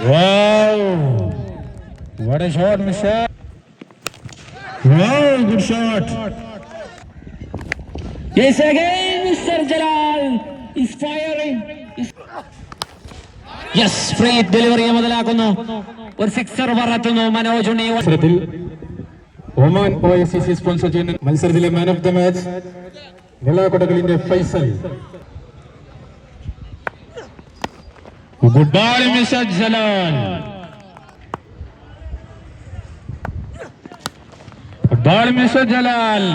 Wow! What a shot, Michelle! Wow, good shot! Yes, again, Mr. Jalal is firing. Yes, free delivery മുതലാക്കുന്നു ഒരു sixer പറത്തുന്നു മനോജ് ഉണ്ണി മത്സരത്തിൽ Oman O S C sponsor ചെയ്യുന്ന മത്സരത്തിലെ man of the match വെള്ളാക്കൊട്ടകലിന്റെ Faisal good ball mister Jalal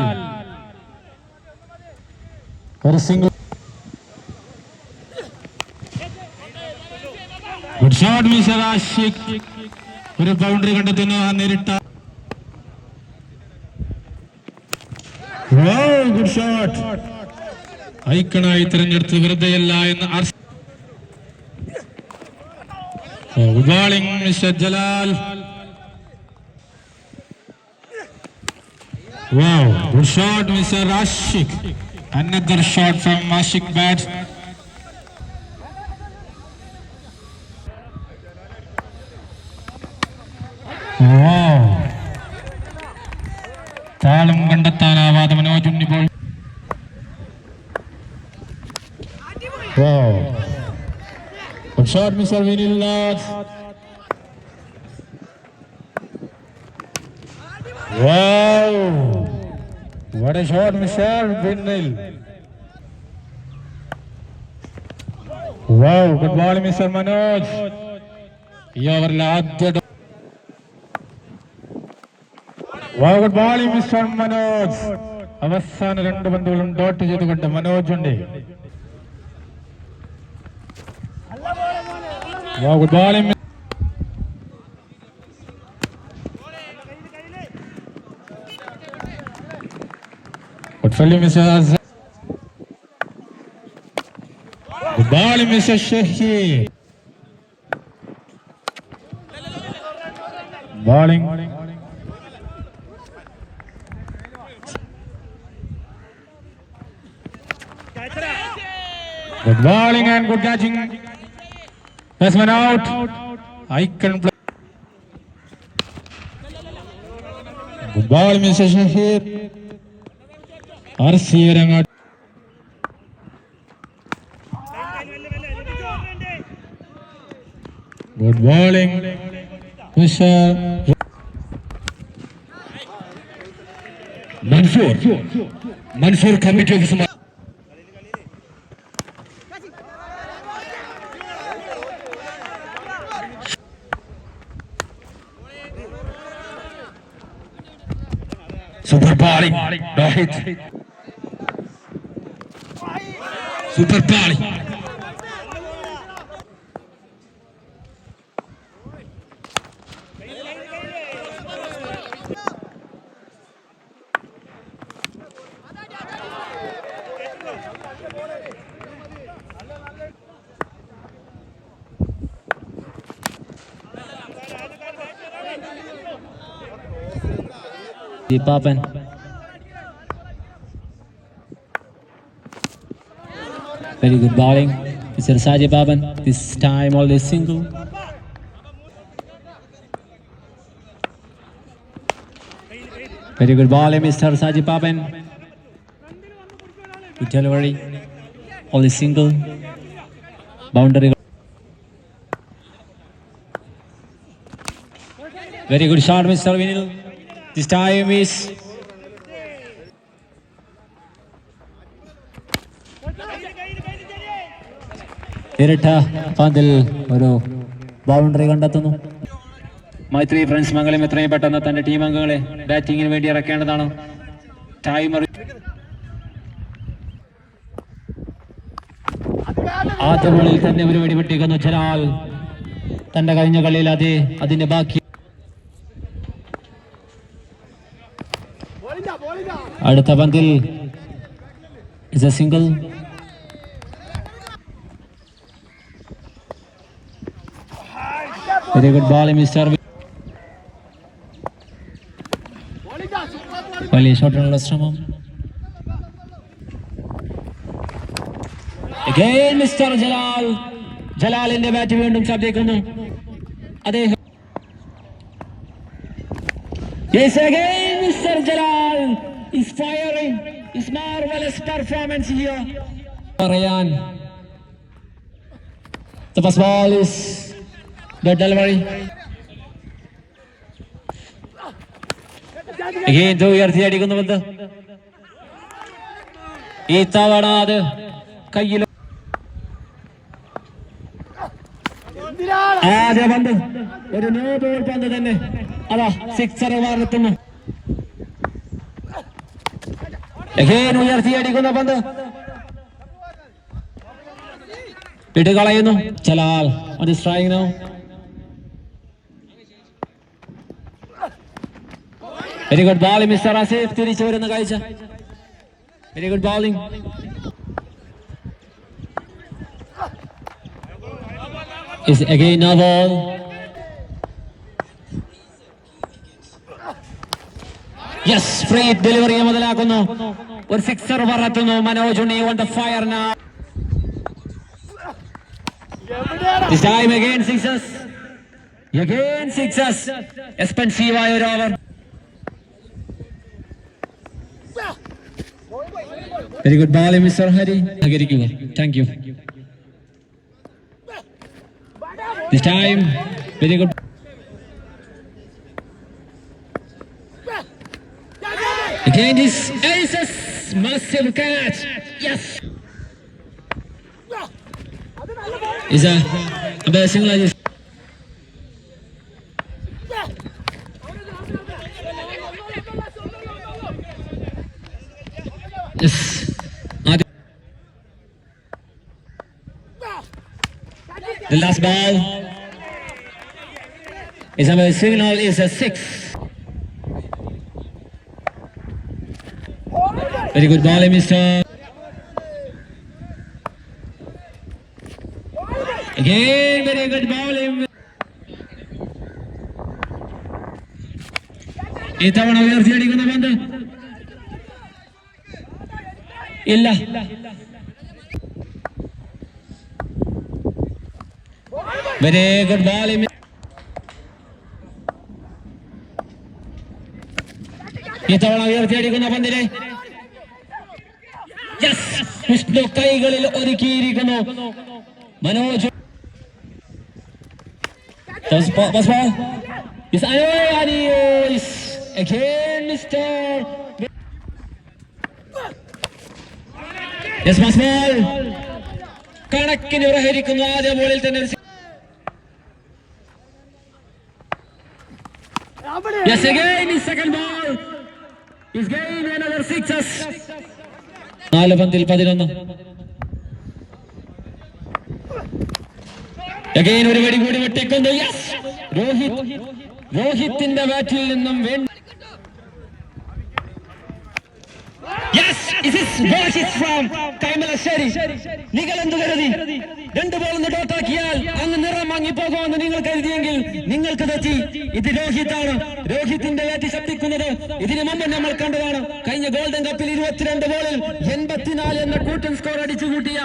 good shot mister Ashiq ഒരു boundary കണ്ടെത്തുന്നു ആ നേരിട്ട good shot ഐക്കണായി തിരഞ്ഞെടുത്ത് വെറുതെയല്ല എന്ന് Bowling mister Jalal Wow, good shot, Mr. Rashik. Another shot from Ashik bat. Wow. താളം കണ്ടെത്താനാവാതെ Manoj ഉണ്ണിപ്പോൾ Wow. Good shot, Mr. Vinil Wow! What a shot, Mr. Vinil. Wow, good ball, Mr. Manoj. are ఓవర్లో ఆద్య wow, good ball, Mr. Manoj. అవసాన రెండు బంధువులను డోట్ చేతుకుంటే Manoj Wow, good ball, fielding, Mr. Azhar. Good ball, Mr. Shahid. Bowling. Good bowling and good catching. Batsman out. Icon play. Good ball, Mr. Shahid. RC Rangat. Good bowling. Mr. Mansoor Mansoor committee Super pali, no hit. Super pali. ദീപാപ്പൻ Very good bowling. Mr. Sajid Baban, this time only single. Very good bowling, Mr. Sajid Baban. Good delivery. Only single. Boundary. Very good shot, Mr. Vinil. This time is ഇരട്ട പന്തിൽ ഒരു boundary കണ്ടെത്തുന്നു. മൈത്രി friends മംഗലം എത്രയും പെട്ടെന്ന് തന്റെ team അംഗങ്ങളെ ബാറ്റിംഗിന് വേണ്ടി ഇറക്കേണ്ടതാണ്. ടൈമർ ആദ്യ തന്നെ ഒരു വെടി വെട്ടിക്കുന്നു ജലാൽ തന്റെ കഴിഞ്ഞ കളിയിൽ അതേ അതിന്റെ ബാക്കി അടുത്ത പന്തിൽ is a single very good ball mister വലിയ ഷോട്ടിനുള്ള ശ്രമം Again, മിസ്റ്റർ ജലാൽ ജലാലിന്റെ ബാറ്റ് വീണ്ടും ശബ്ദിക്കുന്നു അദ്ദേഹം Yes, again, Mr. Jalal Is firing his marvelous performance here. Parayan. The first ball is the delivery. Again, two ഉയർത്തി അടിക്കുന്നു പന്ത് ഈ തവണ അത് കയ്യിൽ ആദ്യ പന്ത് ഒരു നോ ബോൾ പന്ത് തന്നെ അതാ സിക്സർ വാർത്തുന്നു Again ഉയർത്തി അടിക്കുന്ന പന്ത് വിട്ടുകളയുന്നു ചലാൽ അത് strike no very good bowling mister Asif തിരിച്ചു വരുന്ന കാഴ്ച very good bowling is again no ball. yes free delivery മുതലാക്കുന്നു ഒരു sixer പറത്തുന്നു Manoj Unni on the fire now This time again sixes. Again sixes. Expensive ഒരു over very good ball mister Hari സഹകരിക്കുക thank you this time very good. Again, this Alice's massive catch. Yes. Is a embarrassing like this. Yes. The last ball is a signal is a six. Very good ball, Mister. Again, very good bowling. ഇത്തവണ ഉയർത്തിയടിക്കുന്ന പന്ത് ഇല്ല very good bowling ഇത്തവണ ഉയർത്തിയടിക്കുന്ന പന്തിനെ Mr. Yes, pass ball. കണക്കിന് പ്രഹരിക്കുന്നു ആദ്യ ബോളിൽ തന്നെ ഒരു Yes, again his second ball. He's gained another sixes. നാല് പന്തിൽ പതിനൊന്ന്. ഒരു വടി കൂടി വെട്ടിക്കൊണ്ട്. രോഹിത് രോഹിത്തിന്റെ ബാറ്റിൽ നിന്നും വേണ്ട Yes, this is Rohit Kaimalassery നിങ്ങൾ എന്ത് കരുതി? രണ്ട് ബോൾ ഡോട്ടാക്കിയാൽ അങ്ങ് നിറം വാങ്ങിപ്പോകുമെന്ന് നിങ്ങൾ കരുതിയെങ്കിൽ നിങ്ങൾക്ക് തെറ്റി. ഇത് രോഹിത്താണ്. രോഹിത്തിന്റെ ബാറ്റ് ശബ്ദിക്കുന്നത് ഇതിനു മുമ്പ് നമ്മൾ കണ്ടതാണ്. കഴിഞ്ഞ ഗോൾഡൻ കപ്പിൽ ഇരുപത്തിരണ്ട് ബോളിൽ എൺപത്തിനാല് എന്ന കൂട്ടൻ സ്കോർ അടിച്ചു കൂട്ടിയ